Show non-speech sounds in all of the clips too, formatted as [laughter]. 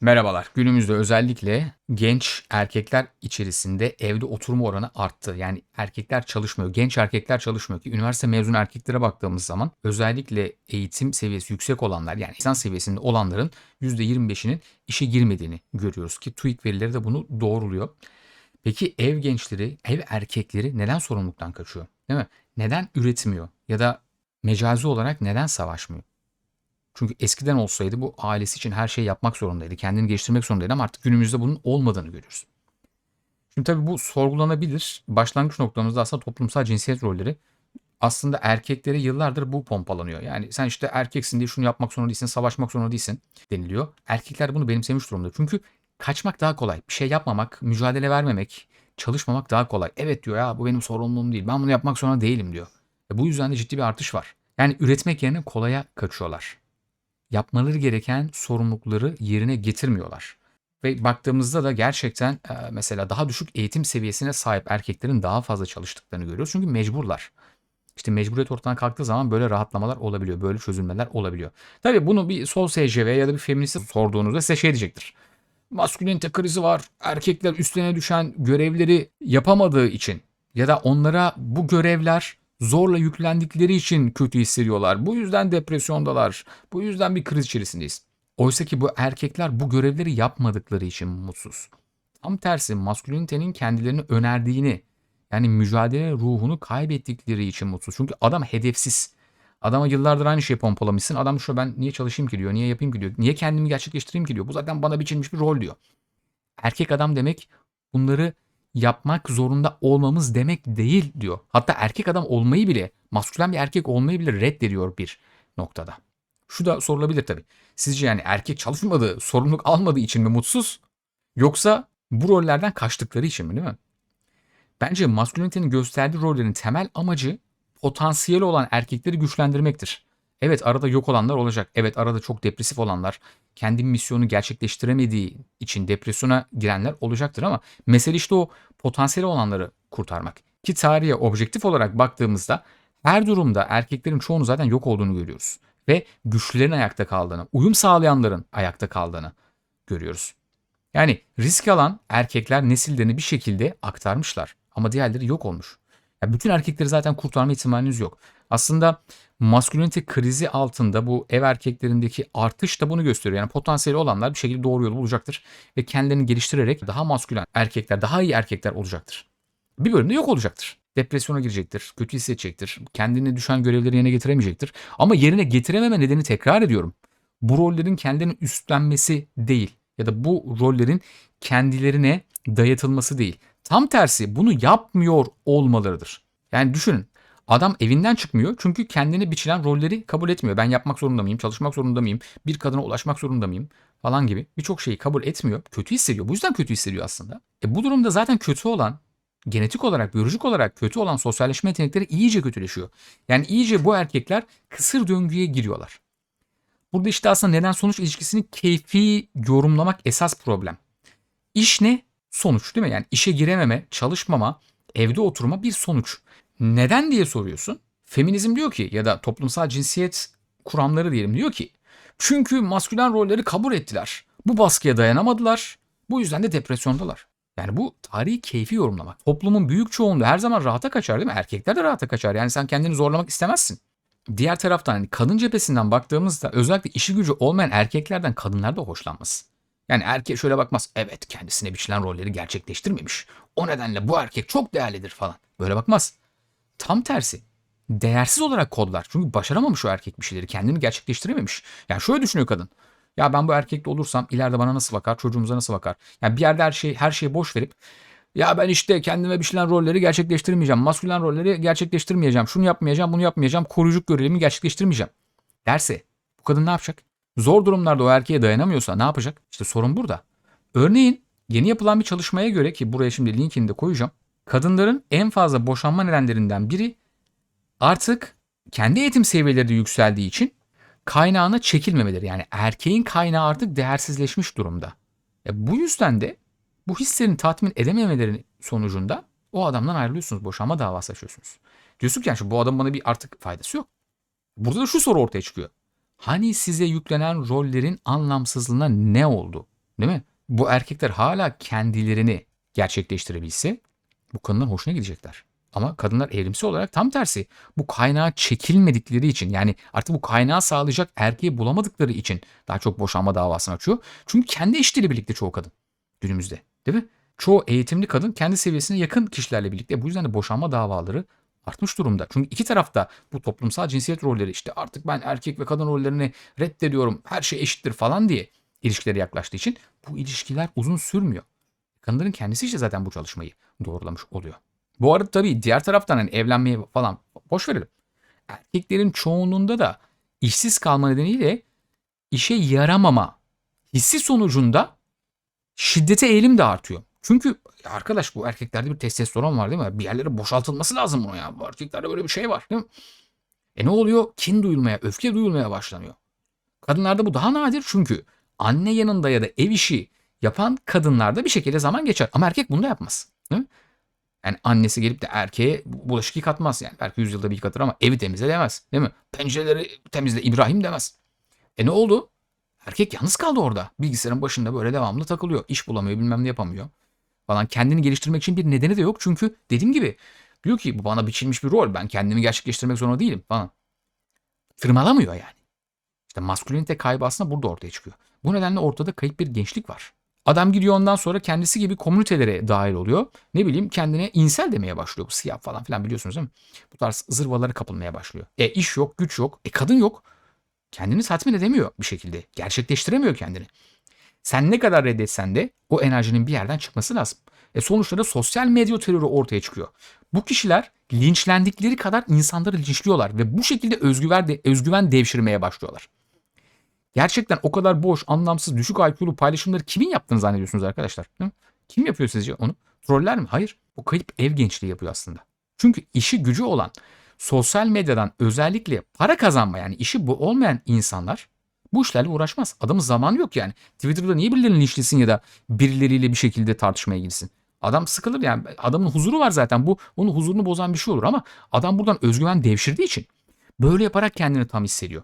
Merhabalar. Günümüzde özellikle genç erkekler içerisinde evde oturma oranı arttı. Yani erkekler çalışmıyor. Genç erkekler çalışmıyor ki üniversite mezun erkeklere baktığımız zaman özellikle eğitim seviyesi yüksek olanlar yani lisans seviyesinde olanların %25'inin işe girmediğini görüyoruz ki TÜİK verileri de bunu doğruluyor. Peki ev gençleri, ev erkekleri neden sorumluluktan kaçıyor? Değil mi? Neden üretmiyor? Ya da mecazi olarak neden savaşmıyor? Çünkü eskiden olsaydı bu ailesi için her şeyi yapmak zorundaydı. Kendini geliştirmek zorundaydı ama artık günümüzde bunun olmadığını görüyoruz. Şimdi tabii bu sorgulanabilir. Başlangıç noktamızda aslında toplumsal cinsiyet rolleri aslında erkeklere yıllardır bu pompalanıyor. Yani sen işte erkeksin diye şunu yapmak zorunda değilsin, savaşmak zorunda değilsin deniliyor. Erkekler bunu benimsemiş durumda. Çünkü kaçmak daha kolay. Bir şey yapmamak, mücadele vermemek, çalışmamak daha kolay. Evet diyor ya bu benim sorumluluğum değil. Ben bunu yapmak zorunda değilim diyor. E bu yüzden de ciddi bir artış var. Yani üretmek yerine kolaya kaçıyorlar yapmaları gereken sorumlulukları yerine getirmiyorlar. Ve baktığımızda da gerçekten e, mesela daha düşük eğitim seviyesine sahip erkeklerin daha fazla çalıştıklarını görüyoruz. Çünkü mecburlar. İşte mecburiyet ortadan kalktığı zaman böyle rahatlamalar olabiliyor. Böyle çözülmeler olabiliyor. Tabii bunu bir sol SCV ya da bir feminist sorduğunuzda size şey diyecektir. Maskülenite krizi var. Erkekler üstlerine düşen görevleri yapamadığı için ya da onlara bu görevler zorla yüklendikleri için kötü hissediyorlar. Bu yüzden depresyondalar. Bu yüzden bir kriz içerisindeyiz. Oysa ki bu erkekler bu görevleri yapmadıkları için mutsuz. Tam tersi maskülinitenin kendilerini önerdiğini yani mücadele ruhunu kaybettikleri için mutsuz. Çünkü adam hedefsiz. Adama yıllardır aynı şeyi pompalamışsın. Adam şu ben niye çalışayım ki diyor. Niye yapayım ki diyor. Niye kendimi gerçekleştireyim ki diyor. Bu zaten bana biçilmiş bir rol diyor. Erkek adam demek bunları yapmak zorunda olmamız demek değil diyor. Hatta erkek adam olmayı bile, maskülen bir erkek olmayı bile reddediyor bir noktada. Şu da sorulabilir tabii. Sizce yani erkek çalışmadığı, sorumluluk almadığı için mi mutsuz? Yoksa bu rollerden kaçtıkları için mi değil mi? Bence maskülinitenin gösterdiği rollerin temel amacı potansiyeli olan erkekleri güçlendirmektir. Evet arada yok olanlar olacak. Evet arada çok depresif olanlar, kendi misyonu gerçekleştiremediği için depresyona girenler olacaktır ama mesele işte o potansiyeli olanları kurtarmak. Ki tarihe objektif olarak baktığımızda her durumda erkeklerin çoğunu zaten yok olduğunu görüyoruz. Ve güçlülerin ayakta kaldığını, uyum sağlayanların ayakta kaldığını görüyoruz. Yani risk alan erkekler nesillerini bir şekilde aktarmışlar ama diğerleri yok olmuş. Yani bütün erkekleri zaten kurtarma ihtimaliniz yok. Aslında maskülinite krizi altında bu ev erkeklerindeki artış da bunu gösteriyor. Yani potansiyeli olanlar bir şekilde doğru yolu bulacaktır ve kendilerini geliştirerek daha maskülen erkekler, daha iyi erkekler olacaktır. Bir bölümde yok olacaktır. Depresyona girecektir, kötü hissedecektir, kendini düşen görevleri yerine getiremeyecektir. Ama yerine getirememe nedeni tekrar ediyorum. Bu rollerin kendilerinin üstlenmesi değil ya da bu rollerin kendilerine dayatılması değil. Tam tersi bunu yapmıyor olmalarıdır. Yani düşünün Adam evinden çıkmıyor çünkü kendine biçilen rolleri kabul etmiyor. Ben yapmak zorunda mıyım, çalışmak zorunda mıyım, bir kadına ulaşmak zorunda mıyım falan gibi birçok şeyi kabul etmiyor. Kötü hissediyor. Bu yüzden kötü hissediyor aslında. E bu durumda zaten kötü olan, genetik olarak, biyolojik olarak kötü olan sosyalleşme yetenekleri iyice kötüleşiyor. Yani iyice bu erkekler kısır döngüye giriyorlar. Burada işte aslında neden sonuç ilişkisini keyfi yorumlamak esas problem. İş ne? Sonuç değil mi? Yani işe girememe, çalışmama, evde oturma bir sonuç. Neden diye soruyorsun. Feminizm diyor ki ya da toplumsal cinsiyet kuramları diyelim diyor ki çünkü maskülen rolleri kabul ettiler. Bu baskıya dayanamadılar. Bu yüzden de depresyondalar. Yani bu tarihi keyfi yorumlamak. Toplumun büyük çoğunluğu her zaman rahata kaçar değil mi? Erkekler de rahata kaçar. Yani sen kendini zorlamak istemezsin. Diğer taraftan hani kadın cephesinden baktığımızda özellikle işi gücü olmayan erkeklerden kadınlar da hoşlanmaz. Yani erkek şöyle bakmaz. Evet kendisine biçilen rolleri gerçekleştirmemiş. O nedenle bu erkek çok değerlidir falan. Böyle bakmaz. Tam tersi. Değersiz olarak kodlar. Çünkü başaramamış o erkek bir şeyleri. Kendini gerçekleştirememiş. Yani şöyle düşünüyor kadın. Ya ben bu erkekle olursam ileride bana nasıl bakar, çocuğumuza nasıl bakar? Yani bir yerde her şey her şeyi boş verip ya ben işte kendime biçilen rolleri gerçekleştirmeyeceğim. Maskülen rolleri gerçekleştirmeyeceğim. Şunu yapmayacağım, bunu yapmayacağım. Koruyuculuk görevimi gerçekleştirmeyeceğim. Derse bu kadın ne yapacak? Zor durumlarda o erkeğe dayanamıyorsa ne yapacak? İşte sorun burada. Örneğin yeni yapılan bir çalışmaya göre ki buraya şimdi linkini de koyacağım. Kadınların en fazla boşanma nedenlerinden biri artık kendi eğitim seviyeleri de yükseldiği için kaynağına çekilmemeleri. Yani erkeğin kaynağı artık değersizleşmiş durumda. E bu yüzden de bu hislerini tatmin edememeleri sonucunda o adamdan ayrılıyorsunuz. Boşanma davası açıyorsunuz. Diyorsun ki yani bu adam bana bir artık faydası yok. Burada da şu soru ortaya çıkıyor. Hani size yüklenen rollerin anlamsızlığına ne oldu? Değil mi? Bu erkekler hala kendilerini gerçekleştirebilse bu kadınlar hoşuna gidecekler. Ama kadınlar evrimsel olarak tam tersi. Bu kaynağa çekilmedikleri için yani artık bu kaynağı sağlayacak erkeği bulamadıkları için daha çok boşanma davasını açıyor. Çünkü kendi eşitiyle birlikte çoğu kadın günümüzde değil mi? Çoğu eğitimli kadın kendi seviyesine yakın kişilerle birlikte. Bu yüzden de boşanma davaları artmış durumda. Çünkü iki tarafta bu toplumsal cinsiyet rolleri işte artık ben erkek ve kadın rollerini reddediyorum her şey eşittir falan diye ilişkilere yaklaştığı için bu ilişkiler uzun sürmüyor. Kadınların kendisi işte zaten bu çalışmayı doğrulamış oluyor. Bu arada tabii diğer taraftan hani evlenmeyi falan boş verelim. Erkeklerin çoğunluğunda da işsiz kalma nedeniyle işe yaramama hissi sonucunda şiddete eğilim de artıyor. Çünkü arkadaş bu erkeklerde bir testosteron var değil mi? Bir yerlere boşaltılması lazım bunu ya. Bu erkeklerde böyle bir şey var değil mi? E ne oluyor? Kin duyulmaya, öfke duyulmaya başlanıyor. Kadınlarda bu daha nadir çünkü anne yanında ya da ev işi yapan kadınlarda bir şekilde zaman geçer. Ama erkek bunu da yapmaz. Değil mi? Yani annesi gelip de erkeğe bulaşık yıkatmaz yani. Belki yüzyılda bir yıkatır ama evi temizle demez. Değil mi? Pencereleri temizle İbrahim demez. E ne oldu? Erkek yalnız kaldı orada. Bilgisayarın başında böyle devamlı takılıyor. İş bulamıyor bilmem ne yapamıyor. Falan kendini geliştirmek için bir nedeni de yok. Çünkü dediğim gibi diyor ki bu bana biçilmiş bir rol. Ben kendimi gerçekleştirmek zorunda değilim falan. Tırmalamıyor yani. İşte maskülinite kaybı aslında burada ortaya çıkıyor. Bu nedenle ortada kayıp bir gençlik var. Adam gidiyor ondan sonra kendisi gibi komünitelere dahil oluyor. Ne bileyim kendine insel demeye başlıyor. Bu siyah falan filan biliyorsunuz değil mi? Bu tarz zırvaları kapılmaya başlıyor. E iş yok, güç yok, e kadın yok. Kendini tatmin edemiyor bir şekilde. Gerçekleştiremiyor kendini. Sen ne kadar reddetsen de o enerjinin bir yerden çıkması lazım. E sonuçta da sosyal medya terörü ortaya çıkıyor. Bu kişiler linçlendikleri kadar insanları linçliyorlar ve bu şekilde özgüven, de, özgüven devşirmeye başlıyorlar. Gerçekten o kadar boş, anlamsız, düşük IQ'lu paylaşımları kimin yaptığını zannediyorsunuz arkadaşlar? Kim yapıyor sizce onu? Troller mi? Hayır. O kayıp ev gençliği yapıyor aslında. Çünkü işi gücü olan sosyal medyadan özellikle para kazanma yani işi bu olmayan insanlar bu işlerle uğraşmaz. Adamın zamanı yok yani. Twitter'da niye birilerini linçlesin ya da birileriyle bir şekilde tartışmaya girsin? Adam sıkılır yani. Adamın huzuru var zaten. Bu onun huzurunu bozan bir şey olur ama adam buradan özgüven devşirdiği için böyle yaparak kendini tam hissediyor.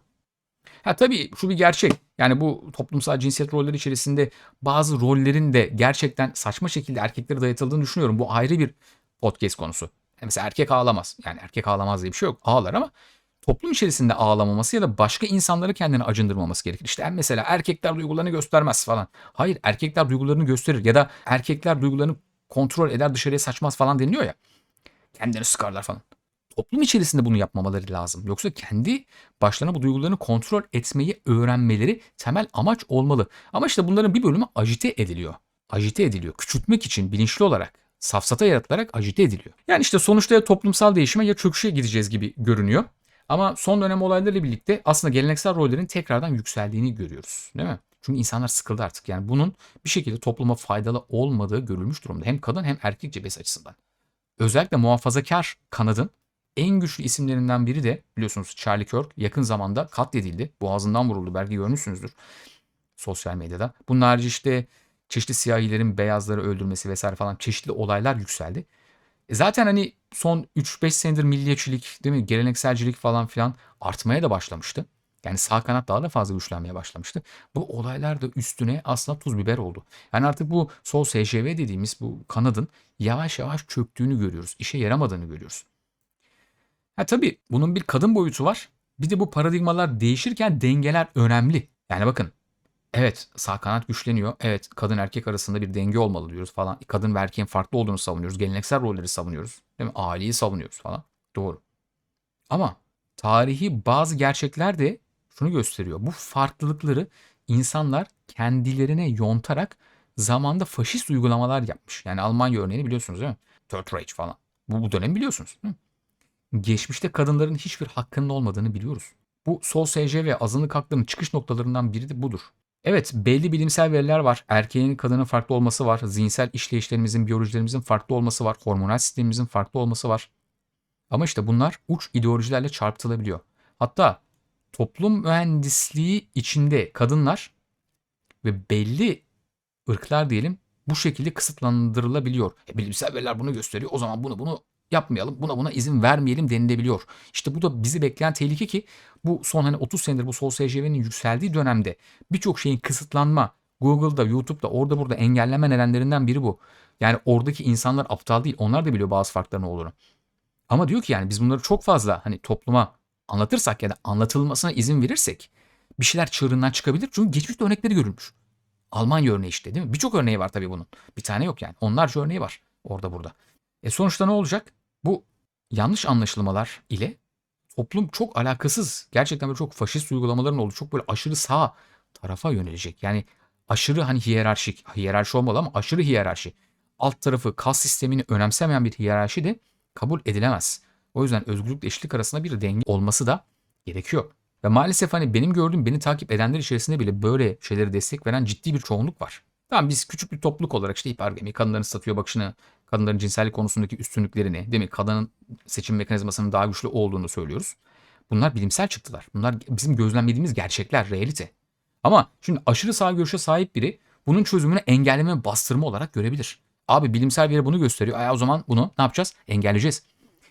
Ha tabii şu bir gerçek. Yani bu toplumsal cinsiyet rolleri içerisinde bazı rollerin de gerçekten saçma şekilde erkeklere dayatıldığını düşünüyorum. Bu ayrı bir podcast konusu. Mesela erkek ağlamaz. Yani erkek ağlamaz diye bir şey yok. Ağlar ama toplum içerisinde ağlamaması ya da başka insanları kendine acındırmaması gerekir. İşte mesela erkekler duygularını göstermez falan. Hayır erkekler duygularını gösterir ya da erkekler duygularını kontrol eder dışarıya saçmaz falan deniliyor ya. Kendini sıkarlar falan toplum içerisinde bunu yapmamaları lazım. Yoksa kendi başlarına bu duygularını kontrol etmeyi öğrenmeleri temel amaç olmalı. Ama işte bunların bir bölümü ajite ediliyor. Ajite ediliyor. Küçültmek için bilinçli olarak safsata yaratılarak ajite ediliyor. Yani işte sonuçta ya toplumsal değişime ya çöküşe gideceğiz gibi görünüyor. Ama son dönem olaylarıyla birlikte aslında geleneksel rollerin tekrardan yükseldiğini görüyoruz. Değil mi? Çünkü insanlar sıkıldı artık. Yani bunun bir şekilde topluma faydalı olmadığı görülmüş durumda. Hem kadın hem erkek cephesi açısından. Özellikle muhafazakar kanadın en güçlü isimlerinden biri de biliyorsunuz Charlie Kirk yakın zamanda katledildi. Boğazından vuruldu. Belki görmüşsünüzdür sosyal medyada. Bunun harici işte çeşitli siyahilerin beyazları öldürmesi vesaire falan çeşitli olaylar yükseldi. E zaten hani son 3-5 senedir milliyetçilik, değil mi? Gelenekselcilik falan filan artmaya da başlamıştı. Yani sağ kanat daha da fazla güçlenmeye başlamıştı. Bu olaylar da üstüne aslında tuz biber oldu. Yani artık bu sol SJV dediğimiz bu kanadın yavaş yavaş çöktüğünü görüyoruz. İşe yaramadığını görüyoruz. Ha tabii bunun bir kadın boyutu var. Bir de bu paradigmalar değişirken dengeler önemli. Yani bakın evet sağ kanat güçleniyor. Evet kadın erkek arasında bir denge olmalı diyoruz falan. Kadın ve erkeğin farklı olduğunu savunuyoruz. Geleneksel rolleri savunuyoruz. Değil mi? Aileyi savunuyoruz falan. Doğru. Ama tarihi bazı gerçekler de şunu gösteriyor. Bu farklılıkları insanlar kendilerine yontarak zamanda faşist uygulamalar yapmış. Yani Almanya örneğini biliyorsunuz değil mi? Third Reich falan. Bu, bu dönem biliyorsunuz. Değil mi? geçmişte kadınların hiçbir hakkının olmadığını biliyoruz. Bu sol SC ve azınlık haklarının çıkış noktalarından biri de budur. Evet belli bilimsel veriler var. Erkeğin kadının farklı olması var. Zihinsel işleyişlerimizin, biyolojilerimizin farklı olması var. Hormonal sistemimizin farklı olması var. Ama işte bunlar uç ideolojilerle çarpıtılabiliyor. Hatta toplum mühendisliği içinde kadınlar ve belli ırklar diyelim bu şekilde kısıtlandırılabiliyor. E, bilimsel veriler bunu gösteriyor. O zaman bunu bunu yapmayalım. Buna buna izin vermeyelim denilebiliyor. İşte bu da bizi bekleyen tehlike ki bu son hani 30 senedir bu sol SCV'nin yükseldiği dönemde birçok şeyin kısıtlanma, Google'da, YouTube'da, orada burada engelleme nedenlerinden biri bu. Yani oradaki insanlar aptal değil. Onlar da biliyor bazı farkların olduğunu. Ama diyor ki yani biz bunları çok fazla hani topluma anlatırsak ya da anlatılmasına izin verirsek bir şeyler çığırından çıkabilir. Çünkü geçmişte örnekleri görülmüş. Almanya örneği işte değil mi? Birçok örneği var tabii bunun. Bir tane yok yani. Onlarca örneği var orada burada. E sonuçta ne olacak? Bu yanlış anlaşılmalar ile toplum çok alakasız. Gerçekten böyle çok faşist uygulamaların olduğu çok böyle aşırı sağ tarafa yönelecek. Yani aşırı hani hiyerarşik, hiyerarşi olmalı ama aşırı hiyerarşi. Alt tarafı kas sistemini önemsemeyen bir hiyerarşi de kabul edilemez. O yüzden özgürlükle eşitlik arasında bir denge olması da gerekiyor. Ve maalesef hani benim gördüğüm beni takip edenler içerisinde bile böyle şeyleri destek veren ciddi bir çoğunluk var. Tamam biz küçük bir topluluk olarak işte hipergami, kadınların statüye bakışını, kadınların cinsellik konusundaki üstünlüklerini, değil mi? Kadının seçim mekanizmasının daha güçlü olduğunu söylüyoruz. Bunlar bilimsel çıktılar. Bunlar bizim gözlemlediğimiz gerçekler, realite. Ama şimdi aşırı sağ görüşe sahip biri bunun çözümünü engelleme bastırma olarak görebilir. Abi bilimsel veri bunu gösteriyor. Ay, o zaman bunu ne yapacağız? Engelleyeceğiz.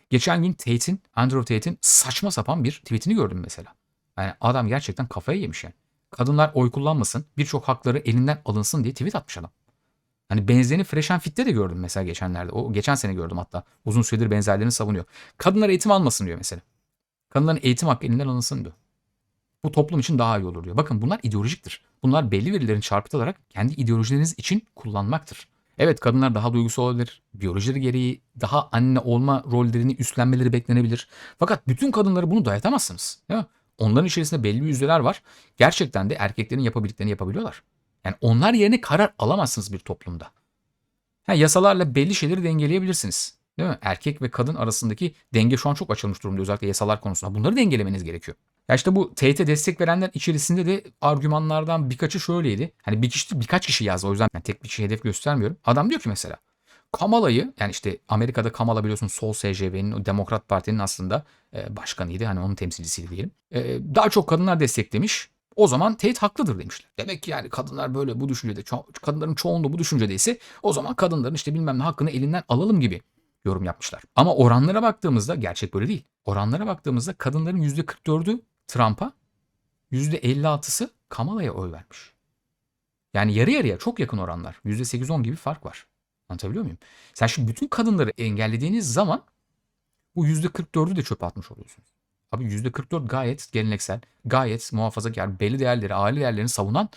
Geçen gün Tate'in, Andrew Tate'in saçma sapan bir tweetini gördüm mesela. Yani adam gerçekten kafaya yemiş yani. Kadınlar oy kullanmasın, birçok hakları elinden alınsın diye tweet atmış adam. Hani benzerini Fresh and Fit'te de gördüm mesela geçenlerde. O geçen sene gördüm hatta. Uzun süredir benzerlerini savunuyor. Kadınlar eğitim almasın diyor mesela. Kadınların eğitim hakkı elinden alınsın diyor. Bu toplum için daha iyi olur diyor. Bakın bunlar ideolojiktir. Bunlar belli verilerin çarpıtılarak kendi ideolojileriniz için kullanmaktır. Evet kadınlar daha duygusal olabilir. Biyolojileri gereği daha anne olma rollerini üstlenmeleri beklenebilir. Fakat bütün kadınları bunu dayatamazsınız. Değil mi? Onların içerisinde belli yüzdeler var. Gerçekten de erkeklerin yapabildiklerini yapabiliyorlar. Yani onlar yerine karar alamazsınız bir toplumda. Ha, yasalarla belli şeyleri dengeleyebilirsiniz. Değil mi? Erkek ve kadın arasındaki denge şu an çok açılmış durumda özellikle yasalar konusunda. Bunları dengelemeniz gerekiyor. Ya işte bu teyite destek verenler içerisinde de argümanlardan birkaçı şöyleydi. Hani bir kişi birkaç kişi yazdı o yüzden ben tek bir kişi hedef göstermiyorum. Adam diyor ki mesela Kamala'yı yani işte Amerika'da Kamala biliyorsun Sol SCV'nin o Demokrat Parti'nin aslında e, başkanıydı. Hani onun temsilcisiydi diyelim. E, daha çok kadınlar desteklemiş. O zaman Tate haklıdır demişler. Demek ki yani kadınlar böyle bu düşüncede, ço- kadınların çoğunluğu bu düşüncedeyse o zaman kadınların işte bilmem ne hakkını elinden alalım gibi yorum yapmışlar. Ama oranlara baktığımızda gerçek böyle değil. Oranlara baktığımızda kadınların %44'ü Trump'a, %56'sı Kamala'ya oy vermiş. Yani yarı yarıya çok yakın oranlar. %8-10 gibi fark var. Anlatabiliyor muyum? Sen şimdi bütün kadınları engellediğiniz zaman bu %44'ü de çöpe atmış oluyorsunuz. Abi %44 gayet geleneksel, gayet muhafazakar, belli değerleri, aile değerlerini savunan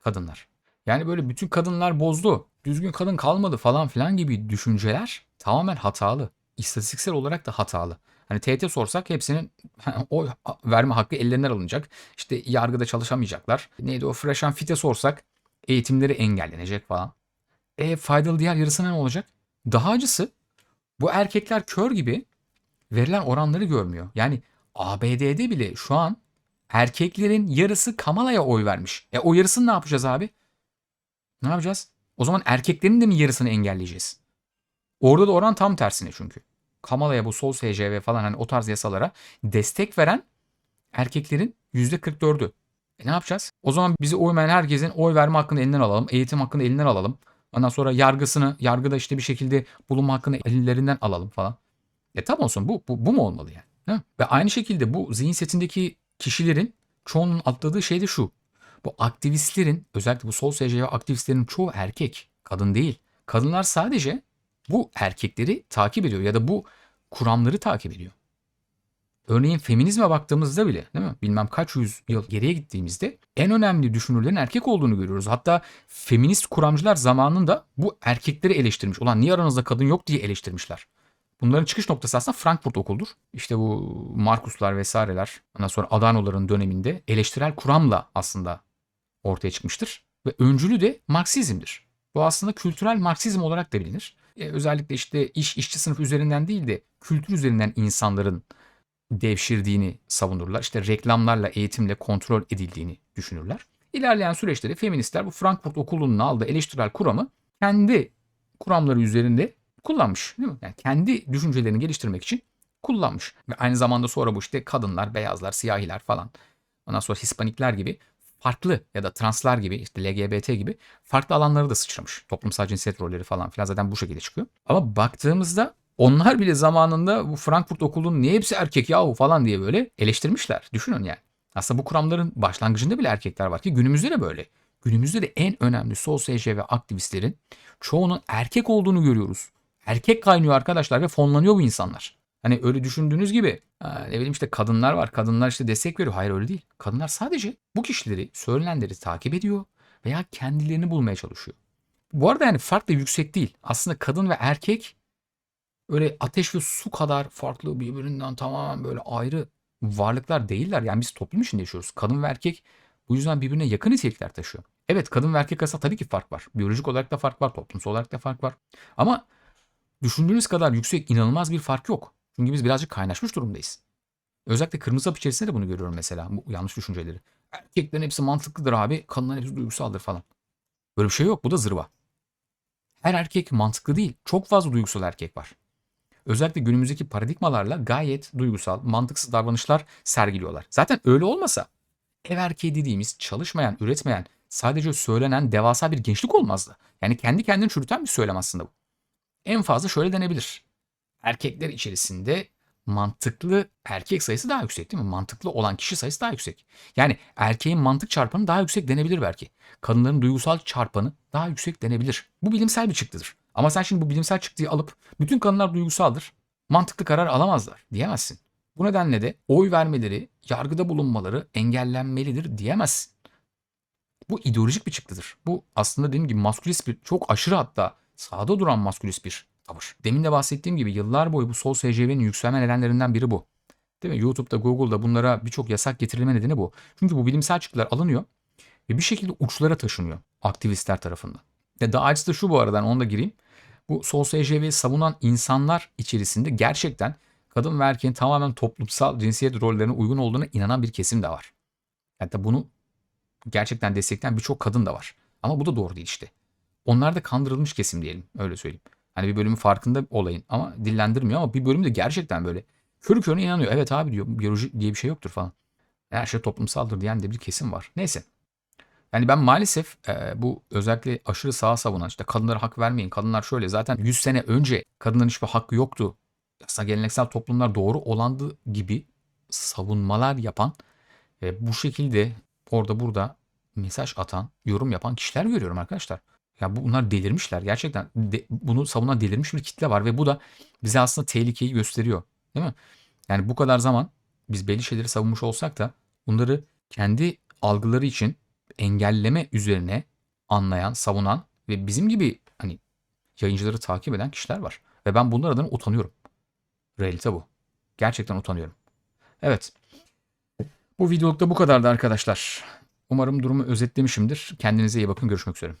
kadınlar. Yani böyle bütün kadınlar bozdu, düzgün kadın kalmadı falan filan gibi düşünceler tamamen hatalı. İstatistiksel olarak da hatalı. Hani TRT sorsak hepsinin [laughs] oy verme hakkı ellerinden alınacak. İşte yargıda çalışamayacaklar. Neydi o Fresh and Fit'e sorsak eğitimleri engellenecek falan. E faydalı diğer yarısına ne olacak? Daha acısı bu erkekler kör gibi verilen oranları görmüyor. Yani ABD'de bile şu an erkeklerin yarısı Kamala'ya oy vermiş. E o yarısını ne yapacağız abi? Ne yapacağız? O zaman erkeklerin de mi yarısını engelleyeceğiz? Orada da oran tam tersine çünkü. Kamala'ya bu sol SCV falan hani o tarz yasalara destek veren erkeklerin %44'ü. E ne yapacağız? O zaman bizi uymayan herkesin oy verme hakkını elinden alalım. Eğitim hakkını elinden alalım. Ondan sonra yargısını, yargıda işte bir şekilde bulunma hakkını ellerinden alalım falan. E tam olsun bu, bu, bu mu olmalı yani? Ve aynı şekilde bu zihin setindeki kişilerin çoğunun atladığı şey de şu. Bu aktivistlerin özellikle bu sol SCV aktivistlerin çoğu erkek, kadın değil. Kadınlar sadece bu erkekleri takip ediyor ya da bu kuramları takip ediyor. Örneğin feminizme baktığımızda bile değil mi? Bilmem kaç yüz yıl geriye gittiğimizde en önemli düşünürlerin erkek olduğunu görüyoruz. Hatta feminist kuramcılar zamanında bu erkekleri eleştirmiş. Ulan niye aranızda kadın yok diye eleştirmişler. Bunların çıkış noktası aslında Frankfurt okuludur. İşte bu Markuslar vesaireler ondan sonra Adano'ların döneminde eleştirel kuramla aslında ortaya çıkmıştır. Ve öncülü de Marksizmdir. Bu aslında kültürel Marksizm olarak da bilinir. Ee, özellikle işte iş işçi sınıf üzerinden değil de kültür üzerinden insanların devşirdiğini savunurlar. İşte reklamlarla, eğitimle kontrol edildiğini düşünürler. İlerleyen süreçte de feministler bu Frankfurt Okulu'nun aldığı eleştirel kuramı kendi kuramları üzerinde kullanmış. Değil mi? Yani kendi düşüncelerini geliştirmek için kullanmış. Ve aynı zamanda sonra bu işte kadınlar, beyazlar, siyahiler falan. Ondan sonra Hispanikler gibi farklı ya da translar gibi işte LGBT gibi farklı alanları da sıçramış. Toplumsal cinsiyet rolleri falan filan zaten bu şekilde çıkıyor. Ama baktığımızda onlar bile zamanında bu Frankfurt okulunun niye hepsi erkek yahu falan diye böyle eleştirmişler. Düşünün yani. Aslında bu kuramların başlangıcında bile erkekler var ki günümüzde de böyle. günümüzde de en önemli sol SC ve aktivistlerin çoğunun erkek olduğunu görüyoruz. Erkek kaynıyor arkadaşlar ve fonlanıyor bu insanlar. Hani öyle düşündüğünüz gibi ne bileyim işte kadınlar var. Kadınlar işte destek veriyor. Hayır öyle değil. Kadınlar sadece bu kişileri, söylenenleri takip ediyor veya kendilerini bulmaya çalışıyor. Bu arada yani fark da yüksek değil. Aslında kadın ve erkek öyle ateş ve su kadar farklı birbirinden tamamen böyle ayrı varlıklar değiller. Yani biz toplum içinde yaşıyoruz. Kadın ve erkek bu yüzden birbirine yakın nitelikler taşıyor. Evet kadın ve erkek arasında tabii ki fark var. Biyolojik olarak da fark var, toplumsal olarak da fark var. Ama düşündüğünüz kadar yüksek, inanılmaz bir fark yok. Çünkü biz birazcık kaynaşmış durumdayız. Özellikle kırmızı hap içerisinde de bunu görüyorum mesela bu yanlış düşünceleri. Erkeklerin hepsi mantıklıdır abi, kadınların hepsi duygusaldır falan. Böyle bir şey yok. Bu da zırva. Her erkek mantıklı değil. Çok fazla duygusal erkek var. Özellikle günümüzdeki paradigmalarla gayet duygusal, mantıksız davranışlar sergiliyorlar. Zaten öyle olmasa ev erkeği dediğimiz çalışmayan, üretmeyen, sadece söylenen devasa bir gençlik olmazdı. Yani kendi kendini çürüten bir söylem aslında bu. En fazla şöyle denebilir. Erkekler içerisinde mantıklı erkek sayısı daha yüksek değil mi? Mantıklı olan kişi sayısı daha yüksek. Yani erkeğin mantık çarpanı daha yüksek denebilir belki. Kadınların duygusal çarpanı daha yüksek denebilir. Bu bilimsel bir çıktıdır. Ama sen şimdi bu bilimsel çıktıyı alıp bütün kadınlar duygusaldır, mantıklı karar alamazlar diyemezsin. Bu nedenle de oy vermeleri, yargıda bulunmaları engellenmelidir diyemezsin. Bu ideolojik bir çıktıdır. Bu aslında dediğim gibi maskülist bir, çok aşırı hatta sağda duran maskülist bir tavır. Demin de bahsettiğim gibi yıllar boyu bu sol SCV'nin yükselme nedenlerinden biri bu. Değil mi? YouTube'da, Google'da bunlara birçok yasak getirilme nedeni bu. Çünkü bu bilimsel çıktılar alınıyor ve bir şekilde uçlara taşınıyor aktivistler tarafından. Ve daha acısı da şu bu aradan onu da gireyim. Bu sol SCV'yi savunan insanlar içerisinde gerçekten kadın ve erkeğin tamamen toplumsal cinsiyet rollerine uygun olduğuna inanan bir kesim de var. Hatta bunu gerçekten destekleyen birçok kadın da var. Ama bu da doğru değil işte. Onlar da kandırılmış kesim diyelim öyle söyleyeyim. Hani bir bölümün farkında olayın ama dillendirmiyor ama bir bölüm de gerçekten böyle körü körüne inanıyor. Evet abi diyor biyoloji diye bir şey yoktur falan. Her şey toplumsaldır diyen de bir kesim var. Neyse. Yani ben maalesef e, bu özellikle aşırı sağa savunan işte kadınlara hak vermeyin. Kadınlar şöyle zaten 100 sene önce kadınların hiçbir hakkı yoktu. Aslında geleneksel toplumlar doğru olandı gibi savunmalar yapan ve bu şekilde orada burada mesaj atan, yorum yapan kişiler görüyorum arkadaşlar. Ya bunlar delirmişler. Gerçekten de, bunu savunan delirmiş bir kitle var ve bu da bize aslında tehlikeyi gösteriyor. Değil mi? Yani bu kadar zaman biz belli şeyleri savunmuş olsak da bunları kendi algıları için engelleme üzerine anlayan, savunan ve bizim gibi hani yayıncıları takip eden kişiler var. Ve ben bunlar adına utanıyorum. Realite bu. Gerçekten utanıyorum. Evet. Bu videolukta bu kadardı arkadaşlar. Umarım durumu özetlemişimdir. Kendinize iyi bakın. Görüşmek üzere.